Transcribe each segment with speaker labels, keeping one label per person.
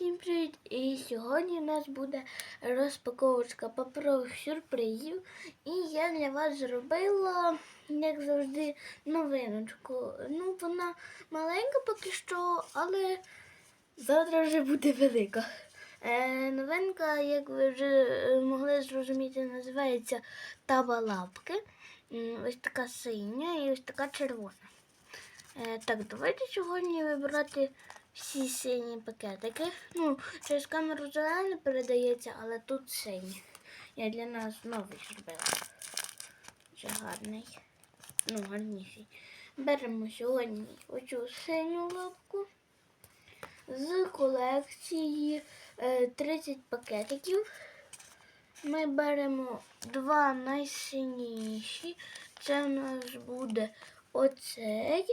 Speaker 1: Всім привіт! І сьогодні у нас буде розпаковочка паперових сюрпризів. І я для вас зробила, як завжди, новиночку. Ну, вона маленька поки що, але завтра вже буде велика. Е, новинка, як ви вже е, могли зрозуміти, називається Тава лапки. Ось така синя і ось така червона. Е, так, давайте сьогодні вибирати всі сині пакетики. Ну, через камеру зелене передається, але тут сині. Я для нас новий зробила. Це гарний. Ну, гарніший. Беремо сьогодні оцю синю лапку з колекції е, 30 пакетиків. Ми беремо два найсиніші. Це у нас буде оцей.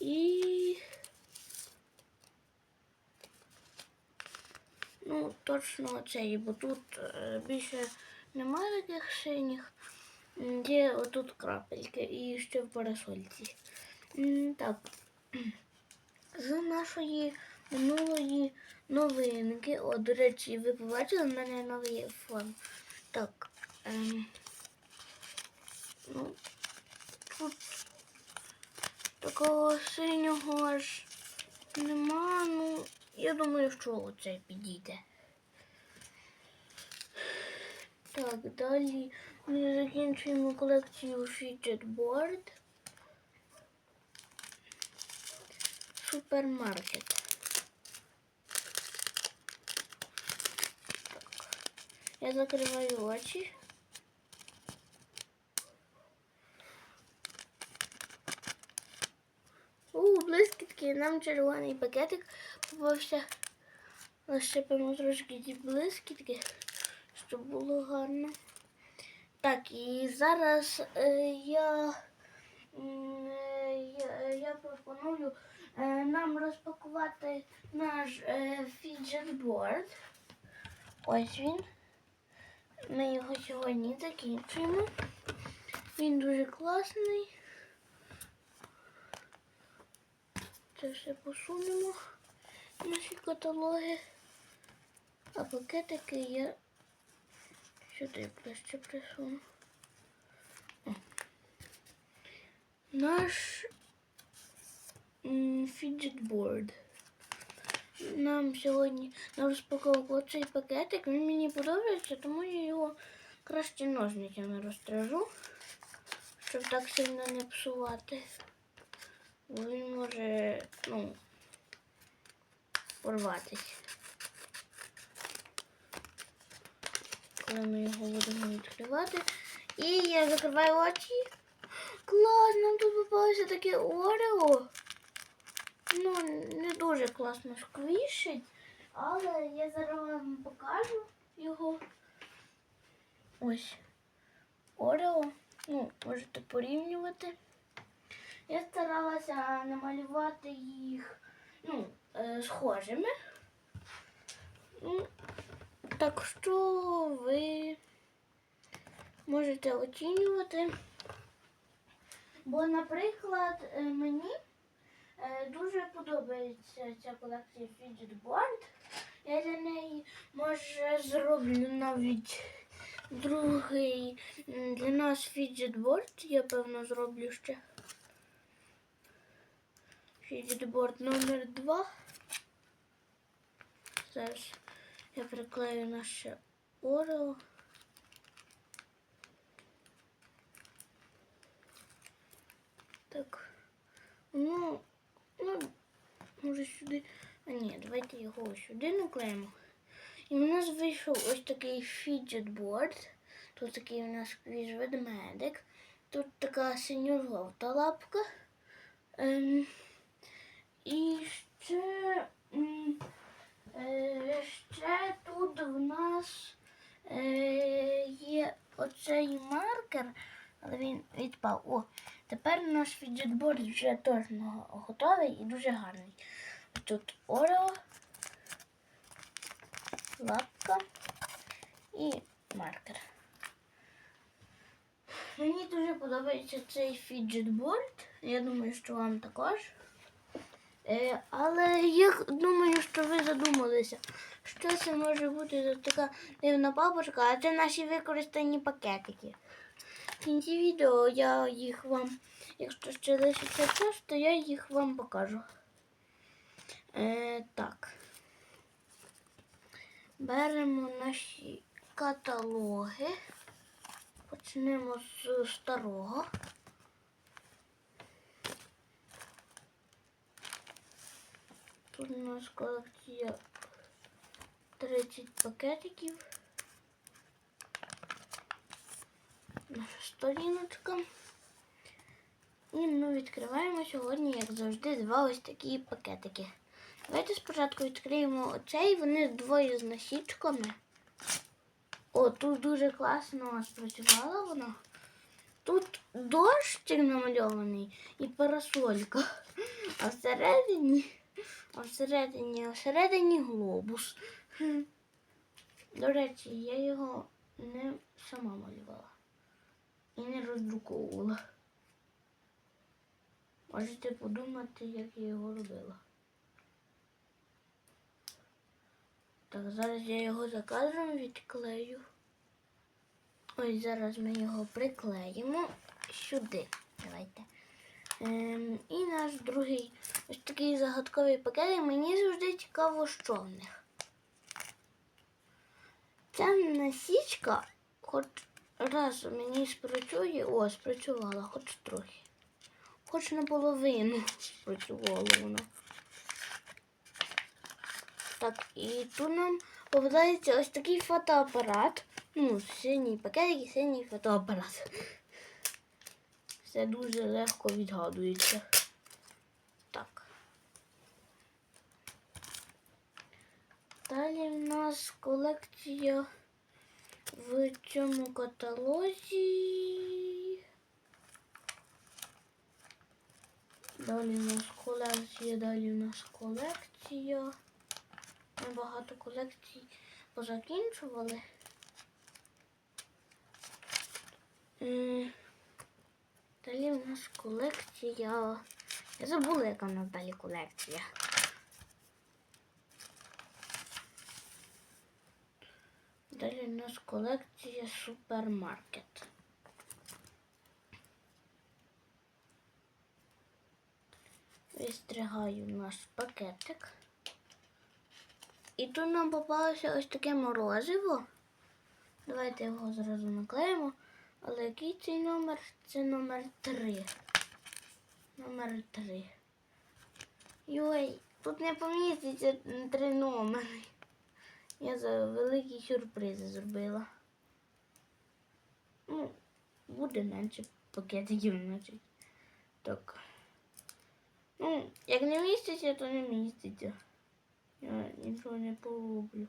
Speaker 1: І. Ну, точно цей, бо тут е, більше немає таких синіх. Є отут крапельки і ще в парасольці. Так. З нашої минулої новинки. О, до речі, ви побачили, в мене новий фон. Так. Ем, ну, тут Такого синього аж нема. Ну, я думаю, що оцей підійде. Так, далі ми закінчуємо колекцію Board. Супермаркет. Я закриваю очі. У, блискітки, нам червоний пакетик попався. Насипемо трошки ці блискітки, щоб було гарно. Так, і зараз е, я, е, я, пропоную е, нам розпакувати наш е, board. Ось він. Ми його сьогодні закінчуємо. Він дуже класний. Це все посунемо наші каталоги. А пакетики я сюди ближче присуну. Наш фіджетборд. Нам сьогодні на розпаковку цей пакетик. Він мені подобається, тому я його краще ножницями розстрижу, щоб так сильно не псувати. Бо він може, ну, порватись. Ми його будемо відкривати. І я закриваю очі. Клас, нам тут попалося таке Орео. Ну, не дуже класно сквішить, але я зараз вам покажу його. Ось. Орео. Ну, можете порівнювати. Я старалася намалювати їх ну, е, схожими. Ну, так що ви можете оцінювати. Бо, наприклад, е, мені е, дуже подобається ця колекція Fidget Board. Я для неї може зроблю навіть другий для нас Fidget Board, я певно зроблю ще. Фідборд номер 2. Зараз я приклею наше Орео. Так. Ну, ну, може сюди. А ні, давайте його сюди наклеїмо. І у нас вийшов ось такий фіджетборд. Тут такий у нас ведмедик. Тут така синьо-жовта лапка. Ем, і ще, м, е, ще тут в нас е, є оцей маркер, але він відпав. О, тепер наш фіджетборд вже точно готовий і дуже гарний. Тут Орео, лапка і маркер. Мені дуже подобається цей фіджетборд. Я думаю, що вам також. Е, але я думаю, що ви задумалися, що це може бути за така дивна бабушка, а це наші використані пакетики. В кінці відео я їх вам, якщо ще лишиться час, то я їх вам покажу. Е, так. Беремо наші каталоги. Почнемо з старого. Тут у нас колекція 30 пакетиків. Наша сторіночка. І ми відкриваємо сьогодні, як завжди, два ось такі пакетики. Давайте спочатку відкриємо оцей, вони двоє з насічками. О, тут дуже класно спрацювала вона. Тут дощик намальований і парасолька. А всередині, а всередині глобус. До речі, я його не сама малювала і не роздруковувала. Можете подумати, як я його робила. Так, зараз я його за кадром відклею. Ось зараз ми його приклеїмо сюди. Давайте. Ем, і наш другий ось такий загадковий пакет. Мені завжди цікаво, що в них. Ця насічка, хоч раз мені спрацює, о, спрацювала, хоч трохи. Хоч наполовину спрацювало воно. Так, і тут нам попадається ось такий фотоапарат. Ну, синій пакет і синій фотоапарат. Все дуже легко відгадується. Так. Далі в нас колекція в цьому каталозі. Далі в нас колекція, далі в нас колекція. Ми багато колекцій позакінчували. Далі в нас колекція. Я забула, яка в нас далі колекція. Далі в нас колекція супермаркет. Вистригаю наш пакетик. І тут нам попалося ось таке морозиво. Давайте його зразу наклеїмо. Але який цей номер? Це номер 3. Номер 3. Йой, тут не поміститься три номери. Я за великі сюрпризи зробила. Ну, буде менше пакетиків, значить. Так. Ну, як не міститься, то не міститься. Я нічого не пороблю.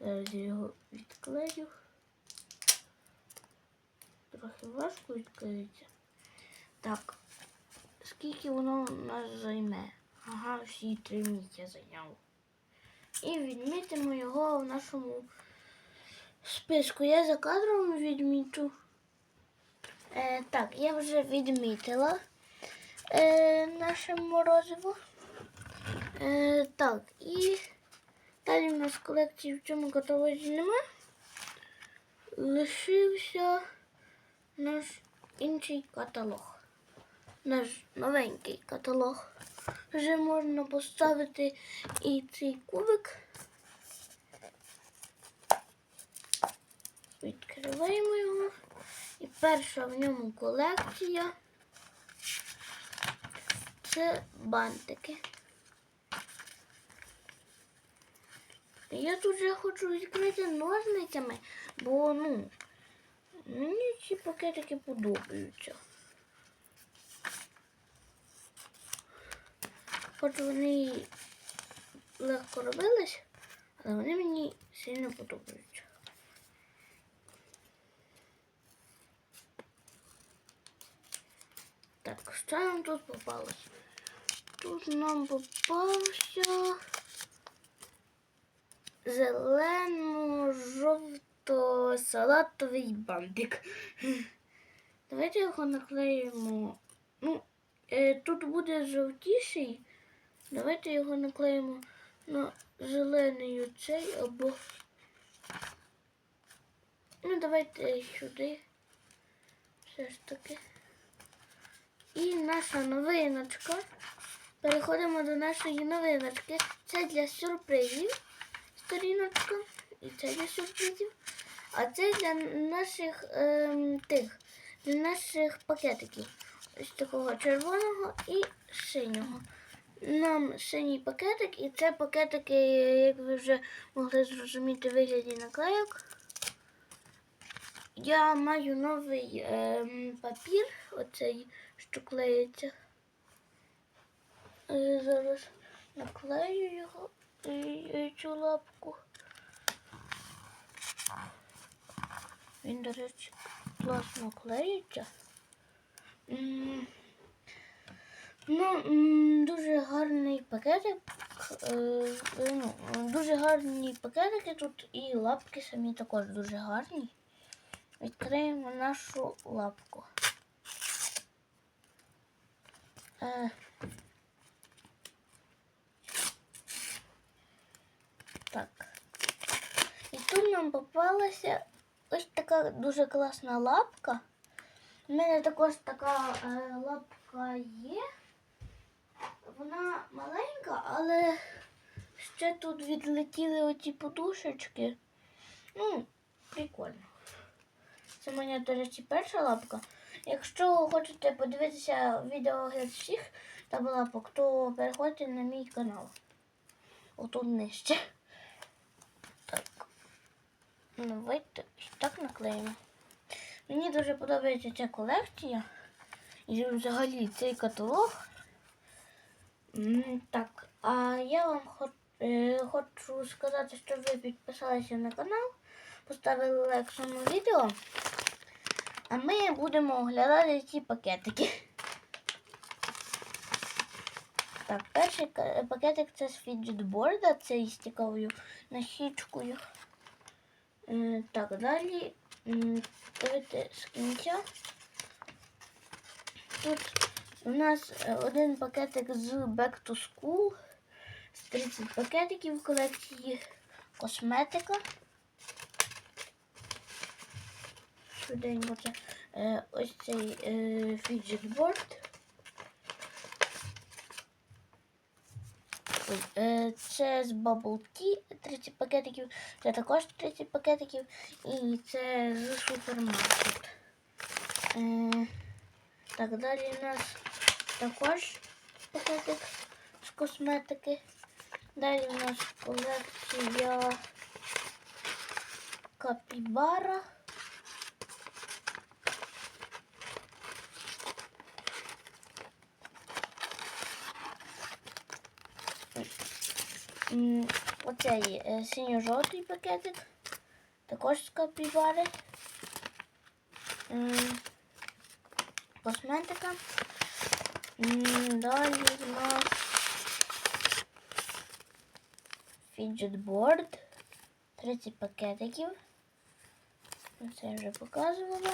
Speaker 1: Зараз я його відклею. Важко відклеїться. Так, скільки воно у нас займе? Ага, всі три місяці зайняло. І відмітимо його в нашому списку. Я за кадром відмічу. Е, так, я вже відмітила е, наше морозиво. Е, так, і далі в нас колекції в цьому каталозі нема. Лишився наш інший каталог. Наш новенький каталог. Вже можна поставити і цей кубик. Відкриваємо його. І перша в ньому колекція це бантики. Я тут вже хочу відкрити ножницями, бо ну, мені ці пакетики подобаються. Хоч вони легко робились, але вони мені сильно подобаються. Так, що нам тут попалось? Тут нам попався зелено-жовто-салатовий бантик. Давайте його наклеїмо. Ну, е, тут буде жовтіший, Давайте його наклеїмо на зелений оцей або. Ну, давайте сюди. Все ж таки. І наша новиночка. Переходимо до нашої новиночки. Це для сюрпризів сторіночка. І це для сюрпризів. А це для наших ем, тих, для наших пакетиків. Ось такого червоного і синього. Нам синій пакетик, і це пакетики, як ви вже могли зрозуміти, вигляді наклейок. Я маю новий ем, папір, оцей, що клеїться. Е, зараз наклею його і цю лапку. Він, до речі, класно клеїться. Ну, дуже гарний пакетик. Е, ну, дуже гарні пакетики тут і лапки самі також дуже гарні. Відкриємо нашу лапку. Е, так. І тут нам попалася така дуже класна лапка. У мене також така е, лапка є. Вона маленька, але ще тут відлетіли оті подушечки. Ну, прикольно. Це моя, до речі, перша лапка. Якщо хочете подивитися відеогляд всіх таблапок, то переходьте на мій канал. Отут нижче. Ну, ось так наклеїмо. Мені дуже подобається ця колекція. І взагалі цей каталог. Так, а я вам е, хочу сказати, щоб ви підписалися на канал, поставили лайк цьому відео. А ми будемо оглядати ці пакетики. Так, перший пакетик це з фіджетборда, це із цікавою насічкою. Е, Так, далі давайте з кінця. Тут у нас е, один пакетик з Back to School. З 30 пакетиків в колекції косметика. Швиденько це е, ось цей фіджетборд. Ой, е, Це з Bubble Tea 30 пакетиків, це також 30 пакетиків і це з супермаркет. Е, так, далі у нас також пакетик з косметики. Далі у нас колекція Капібара. Оцей е, синьо-жовтий пакетик. Також з капібари. Косметика. Далі у нас фіджетборд. 30 пакетиків. Це я вже показувала.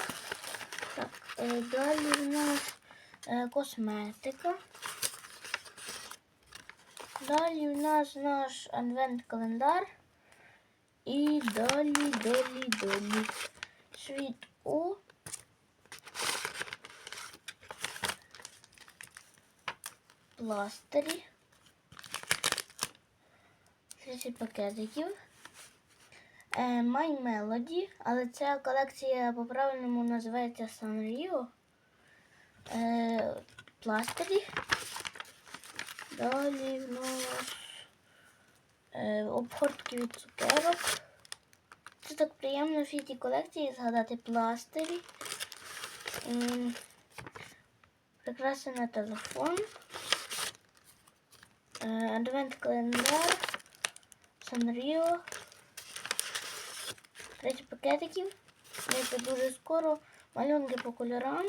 Speaker 1: Так, е, далі у нас е, косметика. Далі у нас наш адвент-календар. І далі, далі, далі. Світ у. Пластирі. 30 пакетиків. Е, My Melody, але ця колекція по-правильному називається Sanrio. Е, пластирі. Далі в нас е, обгортки від цукерок. Це так приємно в цій колекції згадати пластирі. М, Прикраси на телефон. Е, Адвент-календар. Санріо. 30 пакетиків. Це дуже скоро. Малюнки по кольорам.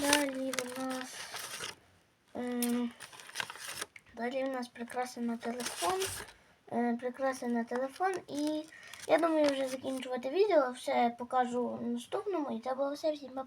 Speaker 1: Далі у нас. ем, Далі у нас прикраси на телефон. Е, прикраси на телефон. І я думаю вже закінчувати відео. Все покажу наступному. І це було все. Всім па-па.